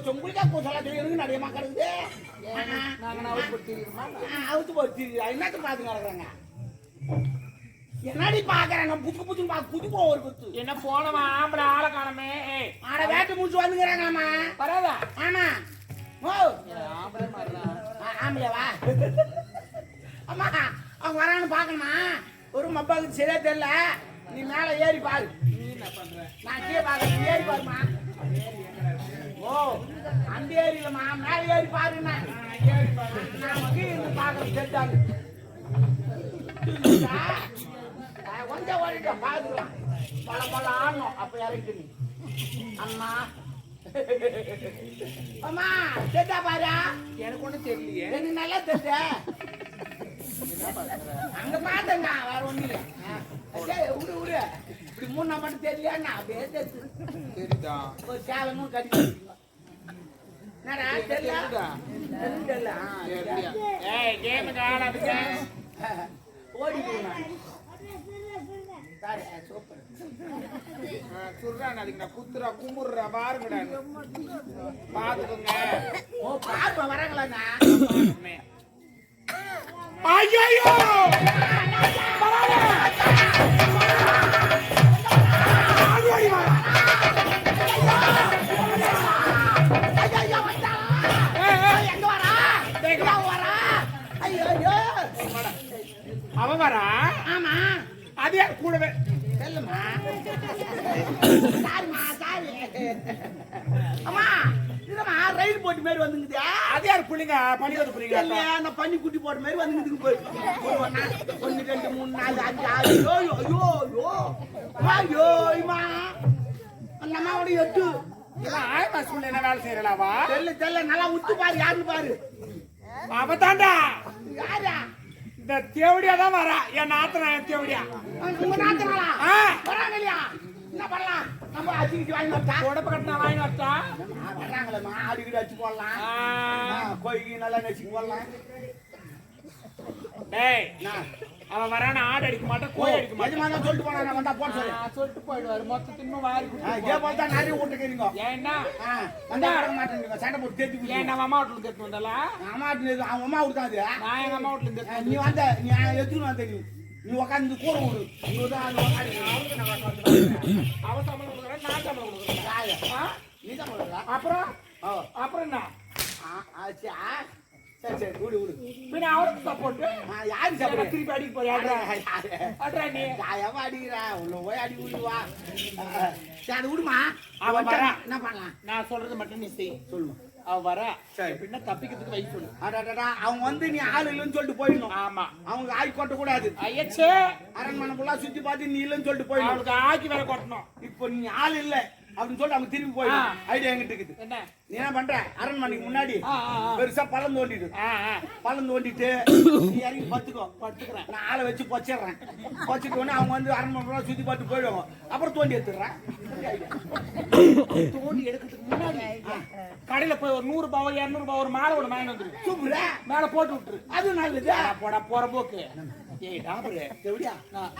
போச்சு உங்களுக்கே கூசலா எனக்கு நிறைய கொடுத்துருமா அவுத்து என்னத்த பாத்து கிடக்குறாங்க என்னடி பாக்குறாங்க புத்து புத்துன்னு பாத்து புது போ ஒரு குத்து. என்ன போனவன்? ஆம்பளை ஆளை காணமே. ஆட வேட்டு முடிச்சு வந்துக்கிறாங்க ஆமா. பரவாயில்ல. ஆமா. ஓ. ஆம்பளை மாதிரிதான் ஆ- ஆம்பளையாவா அம்மா அவங்க வரான்னு பார்க்கணுமா? ஒரு மப்பாவுக்கு சரியா தெரியல. நீ மேல ஏறி பாரு. நீ என்ன பண்ற? நான் கீழே பார்க்கறேன். நீ ஏறி பாருமா ஓ அந்த ஏரியிலமா மேல ஏறி நான் கீழே இருந்து பார்க்கறேன் செட்டாங்க கொஞ்சம் ஓடிட்ட பாத்துக்கலாம் பல பல ஆடணும் அப்ப இறங்கிட்டு நீ அம்மா. அம்மா செட்டா பாரு? எனக்கு ஒண்ணும் தெரியலையே. எனக்கு நல்லா தெரிஞ்ச அங்க பார்த்தேங்க வேற ஒண்ணு இல்ல. விடு விடு. இப்படி மூணு மட்டும் தெரியலையா அப்படியே தெரியுதா ஒரு சேலமும் கட்டி என்னடா தெரியல தெரியுதா? தெரியல ஆ, தெரியலையா ஏய் கேமுக்கு ஆடாதுங்க ஓடி சொல்றான் அதுக்கு நான் குத்துறா கும்புடுறா பாருங்கடா. பாத்துக்கோங்க. ஓ பாப்பா வராங்களாண்ணா ஐயோ ஐயா அவன் வரா? ஆமா. அது யார் கூடவே? செல்லுமா. சாரிம்மா சாரி. அம்மா இல்லம்மா ரயில் போட்டு மாதிரி வந்துங்குதா. அது யார் புள்ளிங்க பணிவது புரியுங்க இல்ல நான் பண்ணி குட்டி போட்ட மாதிரி வந்துங்குதுங்க போய். ஒண்ணு ரெண்டு மூணு நாலு அஞ்சு ஆறு. ஐயோ அந்த அம்மாவோட எட்டு. ஆயமா ஸ்கூல்ல என்ன வேலை செய்யறாவா தெரியல தெரியல. நல்லா உத்து பாரு யாருன்னு பாரு. அவ தாண்டா? யாரா? இந்த தேவடியா தான் வரா. என் நாத்தனா என் தேவடியா. உங்க நாத்தனாளா ஆ. வராங்க இல்லையா? என்ன பண்ணலாம்? நம்ம அச்சுக்கிட்டு வாங்கி வரட்டா? உடம்பு கட்டின வாங்கி வரட்டா? வர்றாங்களேம்மா ஆடு கீடு அடிச்சு போடலாம். கோழிக்கு நல்லா நெச்சுக்கு போடலாம். டேய்? அவன் வரான ஆடு அடிக்க மாட்டான் கோழி அடிக்க மாட்டான். சொல்லிட்டு போனா நான் வந்தா போட சொல்லு. சொல்லிட்டு போயிடுவாரு. மொத்தத்தின்னும் வாரி ஆ, கொடுத்து இதே போல தான் நிறைய வீட்டுக்கிறீங்க ஏன்னா வந்தா வர மாட்டேங்க சண்டை போட்டு தேத்தி ஏன் நம்ம அம்மா வீட்டுல இருந்து வந்தாலா? அம்மா வீட்டுல அவன் அம்மா கொடுத்தாது நான் எங்க அம்மா வீட்டுல இருந்து நீ வந்த நீ எதுக்கு வந்த நீ. நீ உட்காந்து கூட விடு நீ தான் அங்க உட்காரு. அவ சம்பளம் கொடுக்குறேன் நான் சம்பளம் கொடுக்குறேன்? நீ தான்? அப்புறம். அப்புறம் என்ன? ஆ, ஆச்சு. சரி சரி விடு விடு. பின்ன சப்போர்ட் ஆ, யாரு சாப்பிடு திருப்பி அடிக்க போறியா? அட்ரா. நீ. எவன் அடிக்கிறா? உள்ள போய் அடி விடுவா சரி அது விடுமா? அவன் அவன் வரா. என்ன பண்ணலாம்? நான் சொல்றது மட்டும் நீ செய். சொல்லுமா. அவ வர. சரி. பின்ன தப்பிக்கிறதுக்கு வழி சொல்லு. அடடடா அவங்க வந்து நீ ஆள் இல்லைன்னு சொல்லிட்டு போயிடணும். ஆமா. அவங்க ஆய் கொட்ட கூடாது. ஐயச்சே. அரண்மனை ஃபுல்லா சுத்தி பார்த்து நீ இல்லைன்னு சொல்லிட்டு போயிடணும். அவளுக்கு ஆக்கி வேற கொட்டணும். இப்போ நீ ஆள் இல்ல. அப்படின்னு சொல்லிட்டு அவங்க திரும்பி போயிடும் ஐடியா எங்கிட்ட இருக்குது. என்ன? நீ என்ன பண்ற? அரண்மனைக்கு முன்னாடி. பெருசா பள்ளம் தோண்டிடு. ஆ, ஆ. பள்ளம் தோண்டிட்டு நீ இறங்கி பத்துக்கோ படுத்துக்கிறேன். நான் ஆளை வச்சு பொச்சிடுறேன். பொச்சிட்டு உடனே அவங்க வந்து அரண்மனை சுத்தி பார்த்து போயிடுவாங்க. அப்புறம் தோண்டி எடுத்துடுறேன். தோண்டி எடுக்கிறதுக்கு முன்னாடி கடையில போய் ஒரு நூறு ரூபாய் இருநூறு ரூபாய் ஒரு மாலை ஒண்ணு வாங்கி வந்துரு. மேல போட்டு விட்டுரு. அது நல்லது. போடா போற போக்கு. ஏய் டாபரு எப்படியா நான்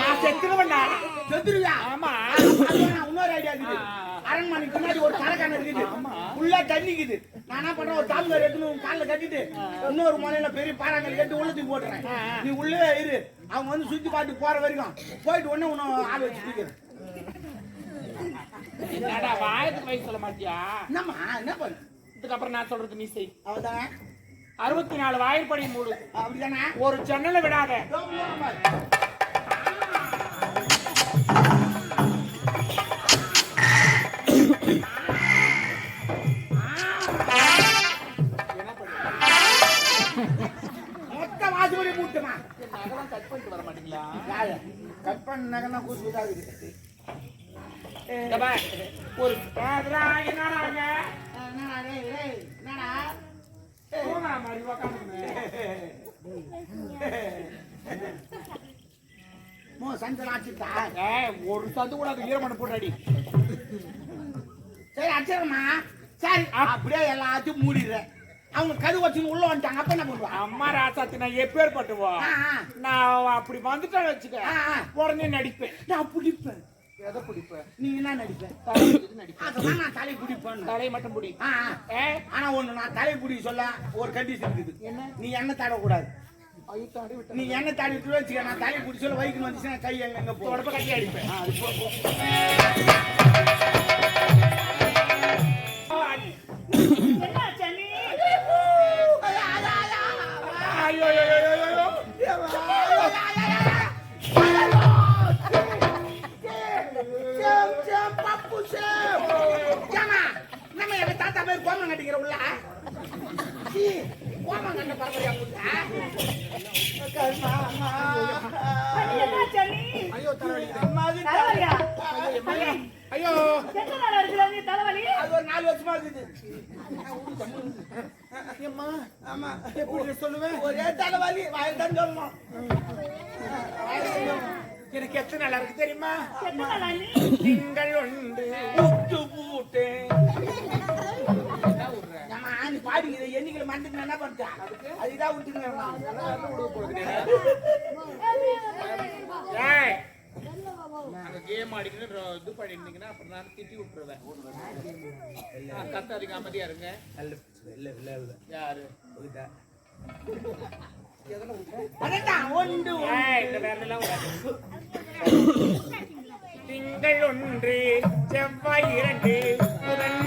நான் செத்துருவேன்டா செத்துருவியா ஆமா அது வேணாம், இன்னொரு ஐடியா இருக்குது. அரண்மனைக்கு முன்னாடி ஒரு தரக்கான இருக்குது. உள்ள தண்ணிக்குது நான் பண்றேன் ஒரு தாமிகார் எடுத்துன்னு உன் கால்ல கட்டிட்டு இன்னொரு முனையில பெரிய பாறாங்கல் கட்டி உள்ள தூக்கி போட்டுறேன். நீ உள்ளே இரு அவங்க வந்து சுத்தி பார்த்து போற வரைக்கும் போயிட்டு உடனே உன்னை ஆள் வச்சு தூக்கிறேன் வாயத்துக்கு வயசு சொல்ல மாட்டியா என்னம்மா என்ன பண்ணு இதுக்கப்புறம் நான் சொல்றது நீ செய் அவதானே அறுபத்தி நாலு வாயிற்படி மூடு. அப்படிதானே? ஒரு ஜன்னலை விடாத. பண்ணு மொத்த வாசப்படி மூட்டுமா? நகரம் கட் பண்ணிட்டு வர மாட்டீங்களா கட் ஒரு என்னடாங்க என்னடா என்னடா? தூங்குற மாதிரி உக்காந்துக்கின்னு. மோ சந்தன ஆச்சுட்டா ஒரு சந்து கூட அது ஈரமணி போட்டாடி. சரி அடிச்சிடமா சரி அப்படியே எல்லாத்தையும் மூடிடுறேன் அவங்க கது வச்சுன்னு உள்ள வந்துட்டாங்க அப்ப என்ன பண்ணுவா? அம்மா ராசாத்தி நான் எப்பேற்பட்டுவோ? ஆ, ஆ. நான் அப்படி வந்துட்டேன்னு வச்சுக்க. உடனே நடிப்பேன். நான் பிடிப்பேன். எதை பிடிப்ப? நீ என்ன நடிப்ப? அதான் நான் தலை பிடிப்பேன் தலை மட்டும் பிடி. ஆனா ஒண்ணு நான் தலை பிடி சொல்ல ஒரு கண்டிஷன் இருக்குது. என்ன? நீ எண்ணெய் தடக்கூடாது. நீ எண்ணெய் தடவி விட்டு வச்சுக்க நான் தலை சொல்ல வைக்கணும் வந்துச்சுன்னா கை எங்க எங்க உடம்ப கட்டி அடிப்பேன். ஆமா. எப்படி சொல்லுவேன்? ஒரே தலைவலி வாயில் தான் சொல்லணும் எனக்கு எத்தனை நல்லா இருக்கு தெரியுமா? எத்தனை நாள் நீ திங்கள் உண்டு புட்டு பூட்டு பாடிக்கிற எண்ணிக்கை மறந்துட்டு என்ன அதுதான் அங்க கேம் ஆடிக்கிட்டு இது பண்ணிருந்தீங்கன்னா அப்புறம் நான் திட்டி விட்டுருவேன். ஆ, கத்தாதீங்க அமைதியா இருங்க. யாரு? இந்த வேற எல்லாம் விடாது. திங்கள் ஒன்று செவ்வாய் இரண்டு புதன்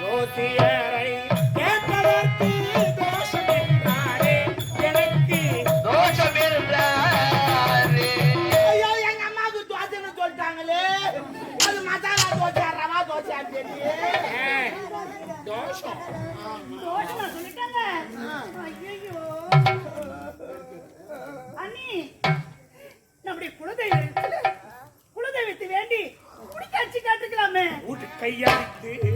ஜோதியரை ஐயோ எங்க அம்மாவுக்கு தோசைன்னு சொல்லிட்டாங்களே. அது மசாலா தோசை ரவா தோசை அப்படின்னு. ஏய், தோஷம். தோஷமா சொல்லிட்டாங்க. ஐயோ அண்ணி நம்முடைய குலதெய்வம் குலதெய்வத்தை வேண்டி குடிக்காட்சி காட்டுக்கலாமே வீட்டு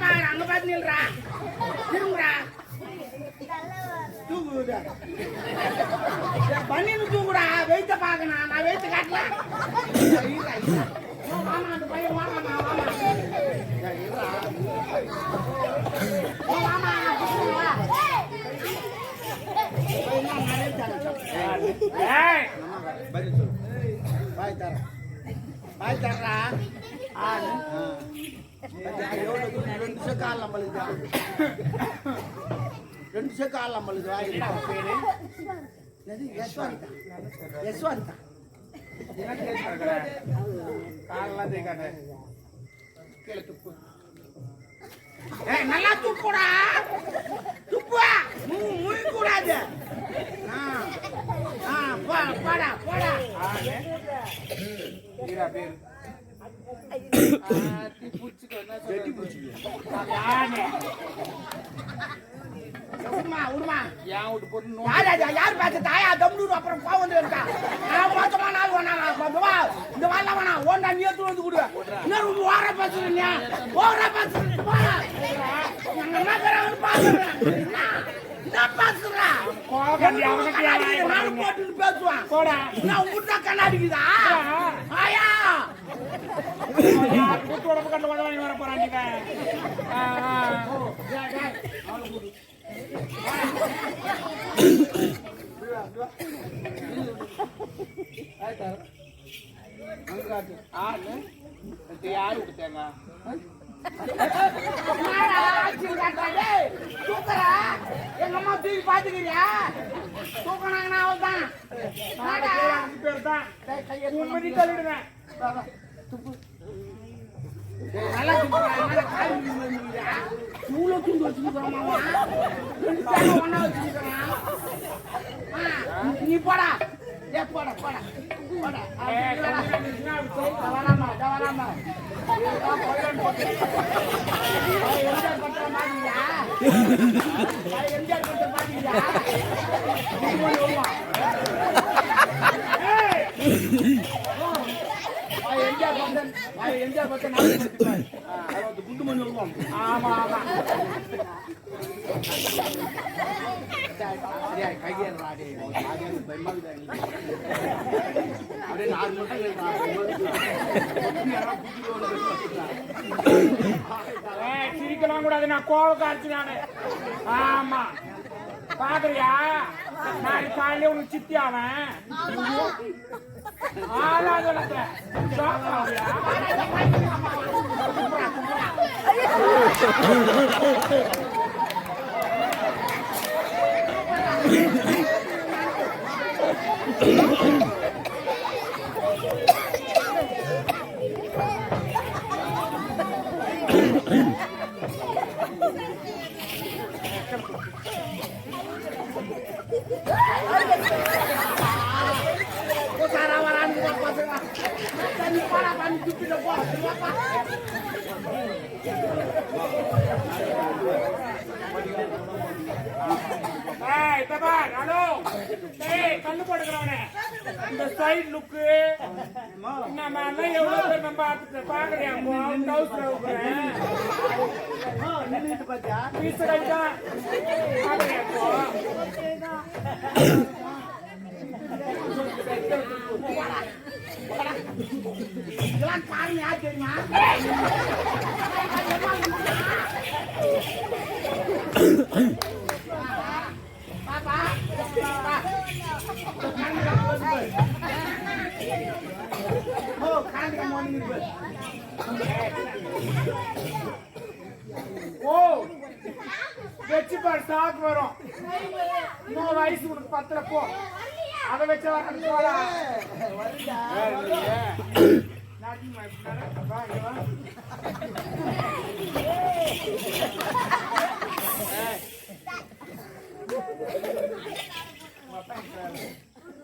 பாக்குற அங்க பார்த்து நில்றா. திரும்புறா தூக்குடா பண்ணின்னு பாக்கணும். நான் வெயிட்டு காட்டல. வாமா அந்த பையன் வாமா வாமா. ஏய், பதில் சொல்லு பாய் தர பாய் தர்றா ஆடு எவ்வளோ ரெண்டு செக்கு ஆள் நம்மளுக்கு ரெண்டு செக்கு ஆள் நம்மளுக்கு வாங்கி என்னடா உன் பேரு? என்னது? யஷ்வந்தா யஷ்வந்தா என்ன கேஸ் நடக்குற? காலெல்லாம் தேய்க்காத. கீழே துப்பு. நல்லா துப்புடா. துப்பு முழுக்க கூடாது போடா போடா. பேரு. ஆத்தி புடிச்சுக்கோ யார் பேச தாயா தம்னூர் அப்புறம் கோவம் வந்து இருக்கா நான் மொத்தமா நாள் வேணாம் இந்த வாழ வேணாம் ஓண்டா நீ எடுத்து வந்து கொடு என்ன ஓர பேசுறீங்க ஓர பேசுறீங்க கூட்டு உடம்பு கண்டு கொண்டு வர போறான் யாரு கொடுத்தாங்க எங்க அம்மா தூக்கி பாத்துக்கிறியா தான் கையை தள்ளிடுவேன் நல்லா தூக்குறா, என்னடா கால் மிதி துண்டு வச்சிருக்கிறோம் நீ போடா டேய், போடா போடா போடா ஆ, இல்லடா. எம்ஜிஆர் பண்ற மாதிரியா? எம்ஜிஆர் பண்ற மாதிரியா? சிரிக்கலாம் கூடாது நான் கோவம் காய்ச்சி நானு. ஆமா. பாக்குறியா நாளைக்கு காலையில உனக்கு சித்தி அவன் ஆளாத ஏய் இந்த சைடு லுக்கு நம்ம அண்ணன் எவ்வளவு பேர் நம்ம பார்த்துட்டு பீஸ் காரணம் யார் தெரியுமா? ஓ, ஓ வச்சு பாரு சாக்கு வரும் மூணு வயசு உனக்கு பத்தல போ அதை வச்சு வரணும் போடா நடிமா,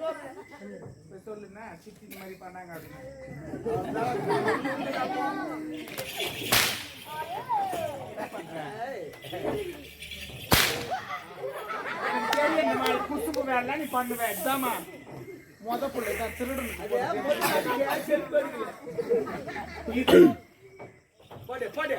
இப்படி சொல்லுங்க சித்தி இந்த மாதிரி பண்ணாங்க அப்படின்னு எனக்கு வேலை நீ பண்ணுவேன் இதாம்மா மொத புள்ளை தான் திருடணும் போடு, போடு.